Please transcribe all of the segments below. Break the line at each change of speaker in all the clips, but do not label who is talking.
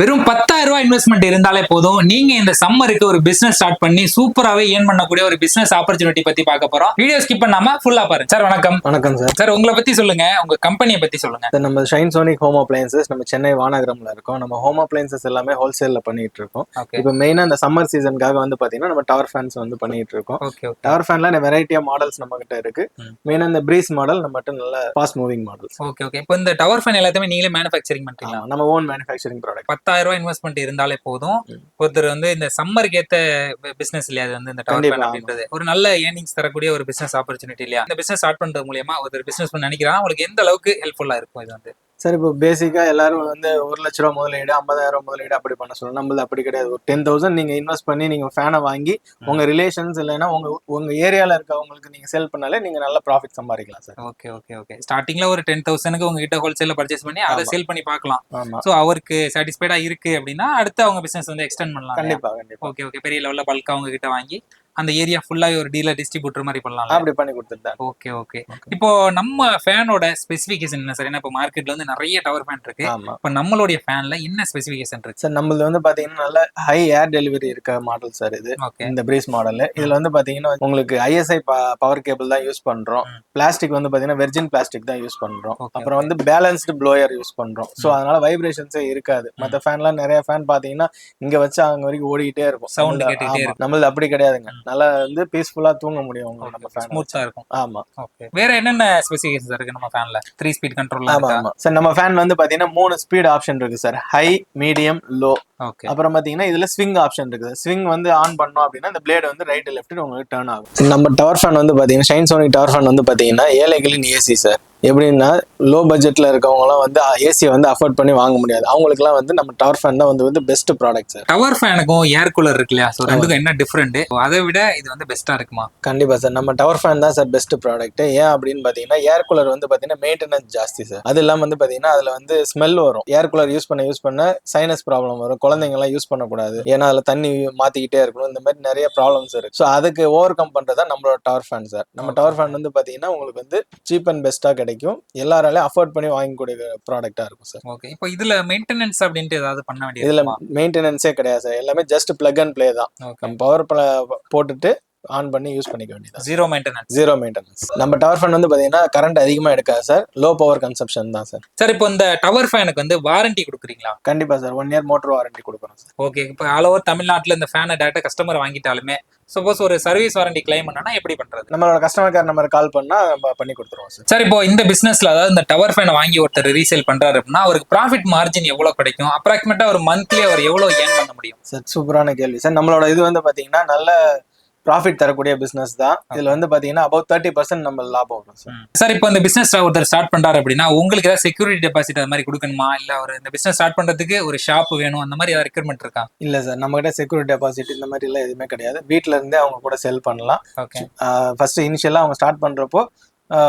வெறும் பத்தாயிரம் ரூபாய் இன்வெஸ்ட்மெண்ட் இருந்தாலே போதும். நீங்க இந்த சம்மருக்கு ஒரு பிசினஸ் ஸ்டார்ட் பண்ணி சூப்பராகவே ஏர்ன் பண்ணக்கூடிய ஒரு பிசினஸ் ஆப்பர்ச்சுனிட்டி பத்தி பார்க்க போறோம். வீடியோ ஸ்கிப் பண்ணாம ஃபுல்லா பாருங்க. சார் வணக்கம்.
வணக்கம் சார்
சார் உங்களை பத்தி சொல்லுங்க. உங்க கம்பெனியை பத்தி சொல்லுங்க.
சார் நம்ம ஷைன் சோனிக் ஹோம் அப்ளையன்சஸ் நம்ம சென்னை வானகரம்ல இருக்கோம். நம்ம ஹோம் அப்ளையன்சஸ் எல்லாமே ஹோல்சேல்ல பண்ணிட்டு இருக்கோம். இப்போ மெயினா இந்த சம்மர் சீசனுக்காக வந்து பாத்தீங்கன்னா நம்ம டவர் ஃபேன்ஸ் வந்து பண்ணிட்டு இருக்கோம். டவர் ஃபேன்ல வெரைட்டி ஆஃப் மாடல்ஸ் நம்ம கிட்ட இருக்கு. மெயினா இந்த பிரீஸ் மாடல் நம்மகிட்ட நல்ல fast moving models
okay okay இப்போ இந்த டவர் ஃபேன் எல்லாத்தையுமே நீங்களே மேனுஃபேக்சரிங் பண்றீங்களா?
நம்ம ஓன் மேனுஃபேக்சரிங் ப்ராடக்ட்
பத்தாயிரம் ரூபாய் இன்வெஸ்ட்மெண்ட் இருந்தாலே போதும். ஒருத்தர் வந்து இந்த சம்மருக்கு ஏத்த பிசினஸ் இல்லையா? அது வந்து இந்த டவர். அப்படின்றது. ஒரு நல்ல ஏர்னிங்ஸ் தரக்கூடிய ஒரு பிசினஸ் ஆப்பர்ச்சுனிட்டி இல்லையா? இந்த பிசினஸ் ஸ்டார்ட் பண்றது மூலியமா ஒருத்தர் பிசினஸ் பண்ண நினைக்கிறாங்க உங்களுக்கு எந்த அளவுக்கு ஹெல்ப்ஃபுல்லா இருக்கும் இது வந்து.
சார் இப்போ பேசிக்கா எல்லாரும் வந்து ஒரு லட்ச ரூபா முதலீடு ஐம்பதாயிரம் முதலீடு அப்படி பண்ண சொல்லணும் நம்மளது அப்படி கிடையாது. ஒரு டென் தௌசண்ட் நீங்க இன்வெஸ்ட் பண்ணி நீங்க ஃபேனை வாங்கி உங்க ரிலேஷன்ஸ் இல்லைன்னா உங்க உங்க ஏரியால இருக்கவங்களுக்கு நீங்க சேல் பண்ணாலே நீங்க நல்ல ப்ராஃபிட் சம்பாதிக்கலாம் சார்
ஓகே ஓகே ஓகே ஸ்டார்டிங்ல ஒரு டென் தௌசண்ட்க்கு உங்ககிட்ட ஹோல்சேல்ல பர்ச்சேஸ் பண்ணி அதை. சேல் பண்ணி பார்க்கலாம். சோ அவருக்கு சாட்டிஸ்ஃபைடா இருக்கு அப்படின்னா அடுத்து அவங்க பிசினஸ் வந்து எக்ஸ்டெண்ட் பண்ணலாம்
கண்டிப்பா கண்டிப்பா.
ஓகே ஓகே பெரிய லெவல்ல பல்கா அவங்க கிட்ட வாங்கி அந்த ஏரியா ஃபுல்லாவே ஒரு டீலர் டிஸ்ட்ரிபியூட்டர் மாதிரி பண்ணலாம்
அப்படி பண்ணி கொடுத்துட்டேன்.
ஓகே ஓகே இப்போ நம்ம ஃபேனோட ஸ்பெசிஃபிகேஷன் என்ன சார் ஏன்னா இப்போ மார்க்கெட்ல வந்து நிறைய டவர் ஃபேன் இருக்கு. இப்போ நம்மளுடைய ஃபேன்ல என்ன ஸ்பெசிஃபிகேஷன் இருக்கு?
சார் நம்மளது வந்து பாத்தீங்கன்னா நல்ல ஹை ஏர் டெலிவரி இருக்க மாடல் சார் இது. இந்த பிரீஸ் மாடல் இதுல வந்து பாத்தீங்கன்னா உங்களுக்கு ஐஎஸ்ஐ பவர் கேபிள் தான் யூஸ் பண்றோம். பிளாஸ்டிக் வந்து பாத்தீங்கன்னா வெர்ஜின் பிளாஸ்டிக் தான் யூஸ் பண்றோம். அப்புறம் வந்து பேலன்ஸ்டு ப்ளோயர் யூஸ் பண்றோம். சோ அதனால வைப்ரேஷன்ஸே இருக்காது. மத்த ஃபேன்லாம் நிறைய ஃபேன் பாத்தீங்கன்னா இங்க வச்சு அங்க வரைக்கும் ஓடிக்கிட்டே இருக்கும்.
இருக்கும்.
நம்மளது அப்படி கிடையாதுங்க. நல்லா வந்து பீஸ்ஃபுல்லா தூங்க முடியும் உங்க நம்ம ஃபேன்
ஸ்மூத்தா இருக்கும்.
ஆமா.
ஓகே. வேற என்னென்ன ஸ்பெசிஃபிகேஷன்ஸ் இருக்கு நம்ம ஃபேன்ல த்ரீ ஸ்பீட் கண்ட்ரோல்
ஆமா ஆமா. சார் நம்ம ஃபேன் வந்து பாத்தீங்கன்னா மூணு ஸ்பீட் ஆப்ஷன் இருக்கு sir high medium low
okay.
அப்புறம் பாத்தீங்கன்னா இதுல ஸ்விங் ஆப்ஷன் இருக்குது ஸ்விங் வந்து ஆன் பண்ணோம் அப்படின்னா இந்த பிளேட் வந்து ரைட் லெஃப்ட் உங்களுக்கு டர்ன் ஆகும். நம்ம டவர் ஃபேன் வந்து பாத்தீங்கன்னா ஷைன் சோனிக் டவர் ஃபேன் வந்து பாத்தீங்கன்னா ஏழைகளின் ஏசி சார் எப்படின்னா லோ பட்ஜெட்ல இருக்கவங்கலாம் வந்து ஏசியை வந்து அஃபோர்ட் பண்ணி வாங்க முடியாது. அவங்களுக்குலாம் வந்து நம்ம டவர் ஃபேன் தான் வந்து வந்து பெஸ்ட் ப்ராடக்ட் சார்
டவர் ஃபேனுக்கும் ஏர் கூலர் இருக்கு இல்லையா? ஸோ ரெண்டுக்கும் என்ன டிஃப்ரெண்ட் அதை விட இது வந்து பெஸ்டா இருக்குமா?
கண்டிப்பா சார் நம்ம டவர் ஃபேன் தான் சார் பெஸ்ட் ப்ராடக்ட் ஏன் அப்படின்னு பாத்தீங்கன்னா ஏர் கூலர் வந்து பாத்தீங்கன்னா மெயின்டெனன்ஸ் ஜாஸ்தி சார் அது இல்லாம வந்து பாத்தீங்கன்னா அதுல வந்து ஸ்மெல் வரும். ஏர் கூலர் யூஸ் பண்ண யூஸ் பண்ண சைனஸ் ப்ராப்ளம் வரும். குழந்தைங்க எல்லாம் யூஸ் பண்ணக்கூடாது. ஏன்னா அதுல தண்ணி மாத்திக்கிட்டே இருக்கணும். இந்த மாதிரி நிறைய ப்ராப்ளம்ஸ் இருக்கு. ஸோ அதுக்கு ஓவர் கம் பண்றதா நம்மளோட டவர் ஃபேன் சார் நம்ம டவர் ஃபேன் வந்து பாத்தீங்கன்னா உங்களுக்கு வந்து சீப் அண்ட் பெஸ்ட்டா கிடைக்கும். எல்லாராலையும் அஃபோர்ட் பண்ணி வாங்கக்கூடிய ப்ராடக்டா இருக்கும் சார்
ஓகே இப்போ இதுல மெயின்டெனன்ஸ் அப்படின்ட்டு ஏதாவது பண்ண
இதுல
வேண்டியது
மெயின்டெனன்ஸே கிடையாது சார் எல்லாமே ஜஸ்ட் பிளக் அண்ட் ப்ளே தான்.
ஓகே
நம்ம பவர் போட்டுட்டு ஆன் பண்ணி யூஸ் பண்ணிக்க வேண்டியது
ஜீரோ மெயின்டெனன்ஸ்
ஜீரோ மெயின்டெனன்ஸ் நம்ம டவர் ஃபேன் வந்து பாத்தீங்கன்னா கரண்ட் அதிகமா எடுக்காது சார் லோ பவர் கன்சப்ஷன் தான் சார்
சார் இப்போ இந்த டவர் ஃபேனுக்கு வந்து வாரண்டி கொடுக்குறீங்களா?
கண்டிப்பா sir one year motor warranty கொடுக்குறோம் சார்
ஓகே இப்போ ஆல் ஓவர் தமிழ்நாட்டில் இந்த ஃபேனை டேரக்டாக கஸ்டமர் வாங்கிட்டாலுமே சப்போஸ் ஒரு சர்வீஸ் வாரண்டி கிளைம் பண்ணனா எப்படி பண்றது?
நம்மளோட கஸ்டமர் கேர் நம்பர் கால் பண்ணா நம்ம பண்ணி கொடுத்துருவோம் சார்
சார் இப்போ இந்த பிசினஸ்ல அதாவது இந்த டவர் ஃபேனை வாங்கி ஒருத்தர் ரீசேல் பண்றாரு அப்படின்னா அவருக்கு ப்ராஃபிட் மார்ஜின் எவ்வளவு கிடைக்கும்? அப்ராக்சிமேட்டா ஒரு மந்த்லி அவர் எவ்வளவு ஏர்ன் பண்ண முடியும்?
சார் சூப்பரான கேள்வி. சார் நம்மளோட இது வந்து பாத்தீங்கன்னா நல்ல ப்ராஃபிட் தரக்கூடிய பிசினஸ் தான். இதுல வந்து பாத்தீங்கன்னா அபவுட் தேர்ட்டி பர்சன்ட் நம்ம லாபம் வரும் சார்
சார் இப்போ இந்த பிசினஸ் ஒருத்தர் ஸ்டார்ட் பண்றாரு அப்படின்னா உங்களுக்கு ஏதாவது செக்யூரிட்டி டெபாசிட் அது மாதிரி கொடுக்கணுமா? இல்ல ஒரு இந்த பிசினஸ் ஸ்டார்ட் பண்றதுக்கு ஒரு ஷாப் வேணும் அந்த மாதிரி ஏதாவது ரெக்யர்மெண்ட் இருக்கா?
இல்ல சார் நம்ம கிட்ட செக்யூரிட்டி டெபாசிட் இந்த மாதிரி எல்லாம் எதுவுமே கிடையாது. வீட்ல இருந்தே அவங்க கூட செல் பண்ணலாம்.
ஓகே
ஃபர்ஸ்ட் இனிஷியலா அவங்க ஸ்டார்ட் பண்றப்போ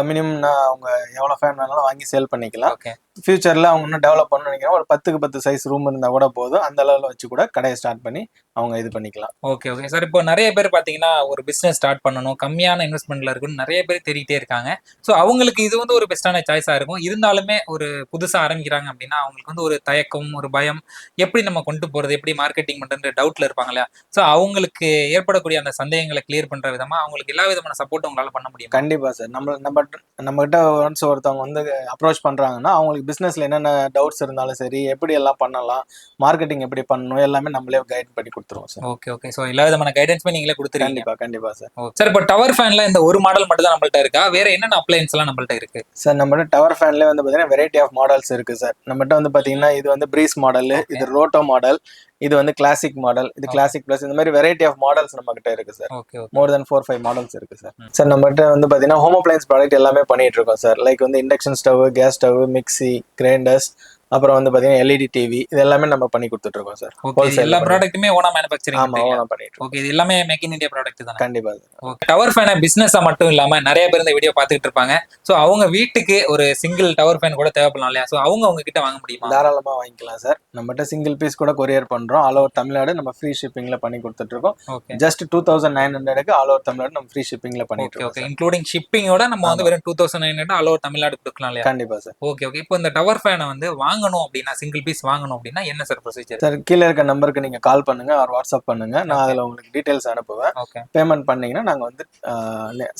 மினிமம் அவங்க எவ்வளவு ஃபேன் வேணாலும் வாங்கி சேல் பண்ணிக்கலாம்.
ஓகே
ஃபியூச்சர்ல அவங்க இன்னும் டெவலப் பண்ணணும்னு நினைக்கிறேன். ஒரு பத்துக்கு பத்து சைஸ் ரூம் இருந்தா கூட போதும். அந்த அளவுல வச்சு கூட கடையை ஸ்டார்ட் பண்ணி அவங்க இது பண்ணிக்கலாம்.
ஓகே ஓகே சார் இப்போ நிறைய பேர் பாத்தீங்கன்னா ஒரு பிசினஸ் ஸ்டார்ட் பண்ணணும். கம்மியான இன்வெஸ்ட்மெண்ட்ல இருக்குன்னு நிறைய பேர் தேடிட்டே இருக்காங்க. ஸோ அவங்களுக்கு இது வந்து ஒரு பெஸ்ட்டான சாய்ஸா இருக்கும். இருந்தாலுமே ஒரு புதுசா ஆரம்பிக்கிறாங்க அப்படின்னா அவங்களுக்கு வந்து ஒரு தயக்கம் ஒரு பயம் எப்படி நம்ம கொண்டு போறது எப்படி மார்க்கெட்டிங் பண்றது டவுட்ல இருப்பாங்க இல்லையா? ஸோ அவங்களுக்கு ஏற்படக்கூடிய அந்த சந்தேகங்களை கிளியர் பண்ற விதமா அவங்களுக்கு எல்லா விதமான சப்போர்ட் உங்களால பண்ண முடியும்?
கண்டிப்பா சார் நம்ம நம்ம நம்ம கிட்ட ஒன்ஸ் ஒருத்தவங்க வந்து அப்ரோச் பண்றாங்கன்னா அவங்களுக்கு பிசினஸ்ல என்னென்ன டவுட்ஸ் இருந்தாலும் சரி எப்படி எல்லாம் பண்ணலாம் மார்க்கெட்டிங் எப்படி பண்ணணும் எல்லாமே நம்மளே கைட் பண்ணி கொடுத்துருவோம் சார்
ஓகே ஓகே ஸோ எல்லா விதமான கைடன்ஸுமே நீங்களே கொடுத்துருவீங்க.
கண்டிப்பா கண்டிப்பா சார்
சார் இப்போ டவர் ஃபேன்ல இந்த ஒரு மாடல் மட்டும் தான் நம்மள்ட்ட இருக்கா? வேற என்னென்ன அப்ளையன்ஸ் எல்லாம் நம்மள்ட்ட இருக்கு?
சார் நம்மகிட்ட டவர் ஃபேன்ல வந்து பாத்தீங்கன்னா வெரைட்டி ஆஃப் மாடல்ஸ் இருக்கு சார் நம்மகிட்ட வந்து பாத்தீங்கன்னா இது வந்து பிரீஸ் மாடல் இது ரோட்டோ மாடல் இது வந்து கிளாசிக் மாடல் இது கிளாசிக் பிளஸ் இந்த மாதிரி வெரைட்டி ஆஃப் மாடல்ஸ் நம்ம கிட்ட இருக்கு sir more then four five models இருக்கு சார். சார் நம்மகிட்ட வந்து பாத்தீங்கன்னா ஹோம் அப்ளையன்ஸ் ப்ராடக்ட் எல்லாமே பண்ணிட்டு இருக்கோம் சார் லைக் வந்து induction stove gas stove mixie grinders அப்புறம் வந்து பாத்தீங்கன்னா எல்இடி டிவி இது எல்லாமே நம்ம பண்ணி கொடுத்துட்டு இருக்கோம் சார்.
ஓகே எல்லா ப்ராடக்ட்டுமே ஓனா மேனுஃபேக்சரிங்
ஆமா ஓனா பண்ணிட்டு
ஓகே இது எல்லாமே மேக் இன் இந்தியா ப்ராடக்ட் தானே?
கண்டிப்பா
ஓகே டவர் ஃபேனை பிசினஸா மட்டும் இல்லாம நிறைய பேர் இந்த வீடியோ பார்த்துட்டு இருப்பாங்க. ஸோ அவங்க வீட்டுக்கு ஒரு சிங்கிள் டவர் ஃபேன் கூட தேவைப்படலாம் இல்லையா? ஸோ அவங்க அவங்க கிட்ட வாங்க முடியுமா?
தாராளமா வாங்கிக்கலாம் சார். நம்மகிட்ட சிங்கிள் பீஸ் கூட கொரியர் பண்றோம். ஆல் ஓவர் தமிழ்நாடு நம்ம ஃப்ரீ ஷிப்பிங்ல பண்ணி கொடுத்துட்டு இருக்கோம். ஜஸ்ட் டூ தௌசண்ட் நைன் ஹண்ட்ரடுக்கு ஆல் ஓவர் தமிழ்நாடு நம்ம ஃப்ரீ ஷிப்பிங்ல பண்ணிட்டு இருக்கோம்
ஓகே. இன்க்ளூடிங் ஷிப்பிங்கோட நம்ம வந்து வெறும் two thousand nine hundred all over Tamil Nadu கொடுக்கலாம் இல்லையா?
கண்டிப்பா சார்.
ஓகே ஓகே இப்போ இந்த டவர் ஃபேனை வந்து வாங்க வாங்கணும் அப்படின்னா சிங்கிள் பீஸ் வாங்கணும் அப்படின்னா என்ன சார் ப்ரொசீஜர்
சார் கீழே இருக்க நம்பருக்கு நீங்க கால் பண்ணுங்க ஆர் வாட்ஸ்அப் பண்ணுங்க. நான் அதுல உங்களுக்கு டீடைல்ஸ் அனுப்புவேன்.
ஓகே
பேமெண்ட் பண்ணீங்கன்னா நாங்க வந்து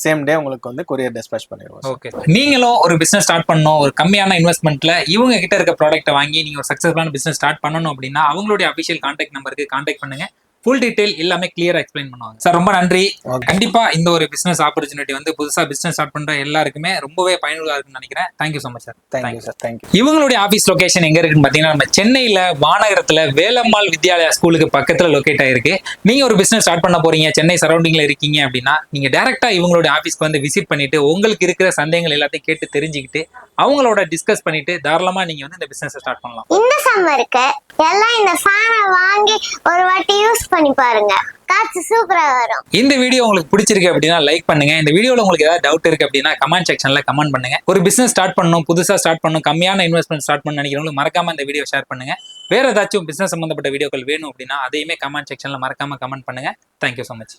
சேம் டே உங்களுக்கு வந்து கொரியர் டிஸ்பேச் பண்ணிடுவோம்.
ஓகே நீங்களும் ஒரு பிசினஸ் ஸ்டார்ட் பண்ணணும். ஒரு கம்மியான இன்வெஸ்ட்மெண்ட்ல இவங்க கிட்ட இருக்க ப்ராடக்ட்டை வாங்கி நீங்க ஒரு சக்சஸ்ஃபுல்லான பிசினஸ் ஸ்டார்ட் பண்ணணும் அப்படின்னா அவங்களுடைய அபிஷியல் கான்டாக்ட் நம்பருக்கு கான்டாக்ட் பண்ணுங்க. ஃபுல் டீடைல் எல்லாமே கிளியரா எக்ஸ்பிளைன் பண்ணுவாங்க. சார் ரொம்ப நன்றி. கண்டிப்பா இந்த ஒரு பிசினஸ் ஆப்பர்ச்சுனிட்டி வந்து புதுசா பிசினஸ் ஸ்டார்ட் பண்ற எல்லாருக்குமே ரொம்பவே பயனுள்ளதா இருக்குன்னு நினைக்கிறேன். Thank you so much sir
thank you sir thank you
இவங்களுடைய ஆபீஸ் லொகேஷன் எங்க இருக்குன்னு பாத்தீங்கன்னா நம்ம சென்னையில வானகரத்துல வேலம்மாள் வித்யாலயா ஸ்கூலுக்கு பக்கத்துல லொகேட் ஆயிருக்கு. நீங்க ஒரு பிசினஸ் ஸ்டார்ட் பண்ண போறீங்க சென்னை சரௌண்டிங்ல இருக்கீங்க அப்படின்னா நீங்க டைரக்டா இவங்களுடைய ஆபீஸ்க்கு வந்து விசிட் பண்ணிட்டு உங்களுக்கு இருக்கிற சந்தேகங்கள் எல்லாத்தையும் கேட்டு தெரிஞ்சுக்கிட்டு அவங்களோட டிஸ்கஸ் பண்ணிட்டு தாராளமா நீங்க வந்து இந்த பிசினஸ் ஸ்டார்ட் பண்ணலாம்.
இந்த சம்மருக்கு எல்லாம் இந்த ஃபேனை வாங்கி ஒரு வாட்டி யூஸ் பண்ணி பாருங்க. காற்று சூப்பரா வரும்.
இந்த வீடியோ உங்களுக்கு பிடிச்சிருக்கு அப்படின்னா லைக் பண்ணுங்க. இந்த வீடியோல உங்களுக்கு ஏதாவது டவுட் இருக்கு அப்படின்னா கமெண்ட் செக்ஷன்ல கமெண்ட் பண்ணுங்க. ஒரு பிசினஸ் ஸ்டார்ட் பண்ணணும் புதுசா ஸ்டார்ட் பண்ணணும் கம்மியான இன்வெஸ்ட்மெண்ட் ஸ்டார்ட் பண்ண நினைக்கிறவங்களுக்கு மறக்காம இந்த வீடியோ ஷேர் பண்ணுங்க. வேற ஏதாச்சும் பிசினஸ் சம்பந்தப்பட்ட வீடியோக்கள் வேணும் அப்படின்னா அதையுமே கமெண்ட் செக்ஷன்ல மறக்காம கமெண்ட் பண்ணுங்க. Thank you so much